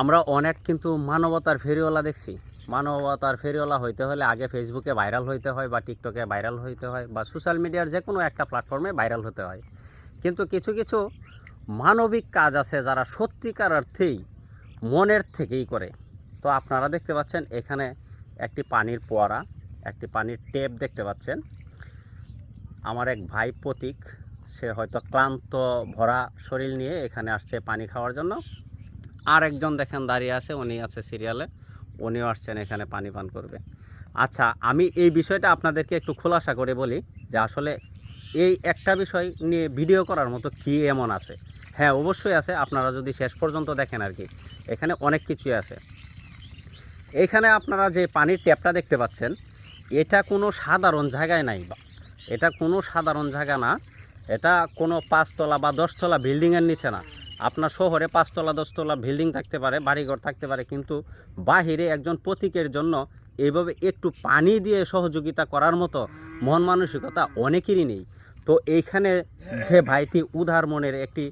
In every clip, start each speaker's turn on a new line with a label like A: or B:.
A: আমরা অনেক কিন্তু মানবতার ফেরিওয়ালা দেখছি। মানবতার ফেরিওয়ালা হইতে হলে আগে ফেসবুকে ভাইরাল হইতে হয় বা টিকটকে ভাইরাল হইতে হয় বা সোশ্যাল মিডিয়ার যে কোনো একটা প্ল্যাটফর্মে ভাইরাল হতে হয়। কিন্তু কিছু কিছু মানবিক কাজ আছে যারা সত্যিকার অর্থেই মনের থেকেই করে। তো আপনারা দেখতে পাচ্ছেন এখানে একটি পানির পোয়ারা, একটি পানির টেপ দেখতে পাচ্ছেন। আমার এক ভাই প্রতীক, সে হয়তো ক্লান্ত, ভরা শরীর নিয়ে এখানে আসছে পানি খাওয়ার জন্য। আর একজন দেখেন দাঁড়িয়ে আছে, উনি আছে সিরিয়ালে উনিও আসছেন, এখানে পানি পান করবে। আচ্ছা আমি এই বিষয়টা আপনাদেরকে একটু খোলাসা করে বলি যে আসলে এই একটা বিষয় নিয়ে ভিডিও করার মতো কী এমন আছে? হ্যাঁ অবশ্যই আছে, আপনারা যদি শেষ পর্যন্ত দেখেন আর কি। এখানে অনেক কিছুই আছে। এইখানে আপনারা যে পানির ট্যাপটা দেখতে পাচ্ছেন, এটা কোনো সাধারণ জায়গায় নাই বা। এটা কোনো সাধারণ জায়গা না। এটা কোনো পাঁচতলা বা দশতলা বিল্ডিংয়ের নিচে না। আপনার শহরে পাঁচতলা দশতলা বিল্ডিং থাকতে পারে বাড়িঘর থাকতে পারে কিন্তু বাহিরে একজন প্রতীকের জন্য এইভাবে একটু পানি দিয়ে সহযোগিতা করার মতো মন মানসিকতা অনেকেরই নেই। তো এইখানে যে ভাইটি উদার মনের একটি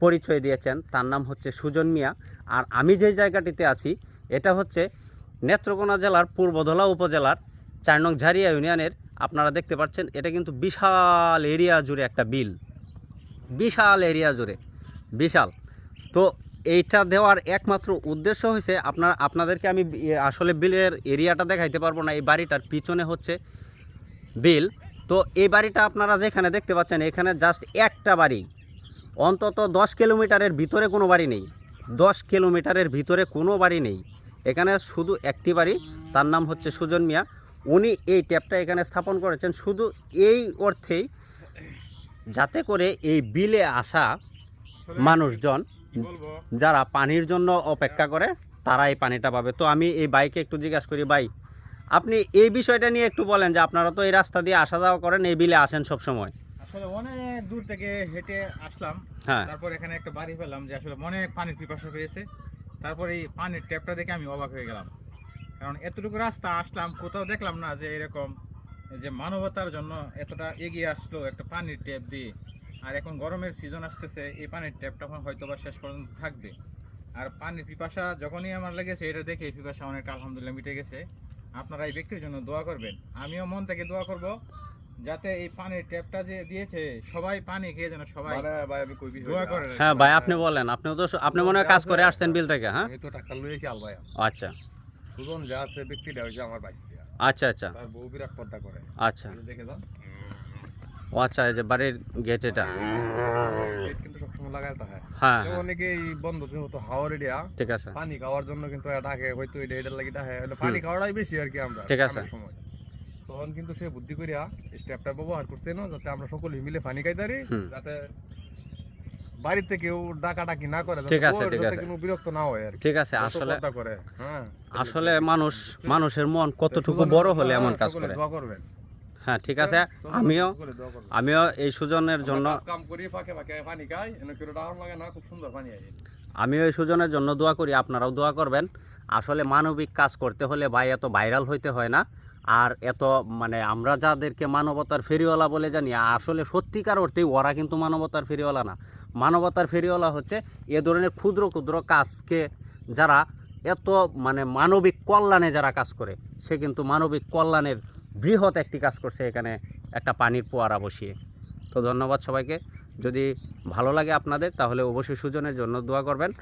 A: পরিচয় দিয়েছেন তার নাম হচ্ছে সুজন মিয়া। আর আমি যে জায়গাটিতে আছি এটা হচ্ছে নেত্রকোনা জেলার পূর্বধলা উপজেলার চার নং ঝারিয়া ইউনিয়নের আপনারা দেখতে পাচ্ছেন এটা কিন্তু বিশাল এরিয়া জুড়ে একটা বিল। বিশাল এরিয়া জুড়ে। বিশাল। তো এইটা দেওয়ার একমাত্র উদ্দেশ্য হয়েছে আপনার, আপনাদেরকে আমি আসলে বিলের এরিয়াটা দেখাইতে পারব না, এই বাড়িটার পিছনে হচ্ছে বিল। তো এই বাড়িটা আপনারা যেখানে দেখতে পাচ্ছেন, এখানে জাস্ট একটা বাড়ি। অন্তত দশ কিলোমিটারের ভিতরে কোনো বাড়ি নেই। দশ কিলোমিটারের ভিতরে কোনো বাড়ি নেই। এখানে শুধু একটি বাড়ি, তার নাম হচ্ছে সুজন মিয়া। উনি এই ট্যাপটা এখানে স্থাপন করেছেন। শুধু এই অর্থেই যাতে করে এই বিলে আসা মানুষজন যারা পানির জন্য অপেক্ষা করে তারা এই পানিটা পাবে। তো আমি এই বাইকে একটু জিজ্ঞাসা করি ভাই আপনি এই বিষয়টা নিয়ে একটু বলেন যে আপনারা তো এই রাস্তা দিয়ে আসা যাওয়া করেন এই বিলে আসেন সব সময়
B: আসলে অনেক দূর থেকে হেঁটে আসলাম
A: হ্যাঁ।
B: তারপর এখানে একটা বাড়ি পেলাম যে আসলে অনেক পানির পিপাসা পেয়েছে। তারপর এই পানির ট্যাপটা দেখে আমি অবাক হয়ে গেলাম। কারণ এতটুকু রাস্তা আসলাম কোথাও দেখলাম না যে এরকম যে মানবতার জন্য এতটা এগিয়ে আসলো একটা পানির ট্যাপ দিয়ে। আর এখন গরমের সিজন আসতেছে এই পানির ট্যাপটা হয়তো বা শেষ পর্যন্ত থাকবে। আর পানির পিপাসা যখনই আমার লেগেছে এটা দেখে এই পিপাসা অনেকটা আলহামদুলিল্লাহ মিটে গেছে। আপনারা এই ব্যক্তির জন্য দোয়া করবেন। আমিও মন থেকে দোয়া করব যাতে এই পানির ট্যাপটা যে দিয়েছে সবাই পানি খেয়ে যেন সবাই দোয়া করে
A: হ্যাঁ ভাই আপনি বলেন আপনিও তো আপনি মনে হয় কাজ করে আসছেন বিল থেকে হ্যাঁ?
C: আমি তো টাকা লইয়েছি আলবায়া
A: আচ্ছা।
C: সুজন যা আছে ব্যক্তিটা হইছে আমার বাইস্তি
A: আচ্ছা আচ্ছা।
C: তার বউ বিরাট পর্দা করে।
A: আচ্ছা।
C: দেখে যান।
A: ও আচ্ছা যে বাড়ির গেট এটা।
C: কিন্তু সবসময় থাকে
A: হ্যাঁ।
C: অনেকে এই বন্ধ যেহেতু হাওয়ার এরিয়া
A: ঠিক আছে।
C: পানি খাওয়ার জন্য কিন্তু ডাকে হয়তো এটা এটার লাগি ডাকে পানি খাওয়াটাই বেশি আর কি আমরা
A: ঠিক আছে।
C: সময়। তখন কিন্তু সে বুদ্ধি করিয়া স্টেপটা ব্যবহার করছে না যাতে আমরা সকলে মিলে পানি খাইতারি যাতে বাড়িতে কেউ ডাকা ডাকি না করে
A: ঠিক আছে, ঠিক আছে।
C: কোনো বিরক্ত না হয় আর
A: ঠিক আছে আসলে
C: করে হ্যাঁ।
A: আসলে মানুষ মানুষের মন কতটুকু বড় হলে এমন কাজ করে।
C: দোয়া করবেন।
A: হ্যাঁ ঠিক আছে। আমিও। আমিও এই সুজনের জন্য আমিও এই সুজনের জন্য দোয়া করি আপনারাও দোয়া করবেন। আসলে মানবিক কাজ করতে হলে ভাই এত ভাইরাল হইতে হয় না। আর এত মানে আমরা যাদেরকে মানবতার ফেরিওয়ালা বলে জানি আসলে সত্যিকার অর্থেই ওরা কিন্তু মানবতার ফেরিওয়ালা না। মানবতার ফেরিওয়ালা হচ্ছে এ ধরনের ক্ষুদ্র ক্ষুদ্র কাজকে যারা এত মানে মানবিক কল্যাণে যারা কাজ করে সে কিন্তু মানবিক কল্যাণের বৃহৎ একটি কাজ করছে এখানে একটা পানির পোয়ারা বসিয়ে। তো ধন্যবাদ সবাইকে। যদি ভালো লাগে আপনাদের, তাহলে অবশ্যই সুজনের জন্য দোয়া করবেন।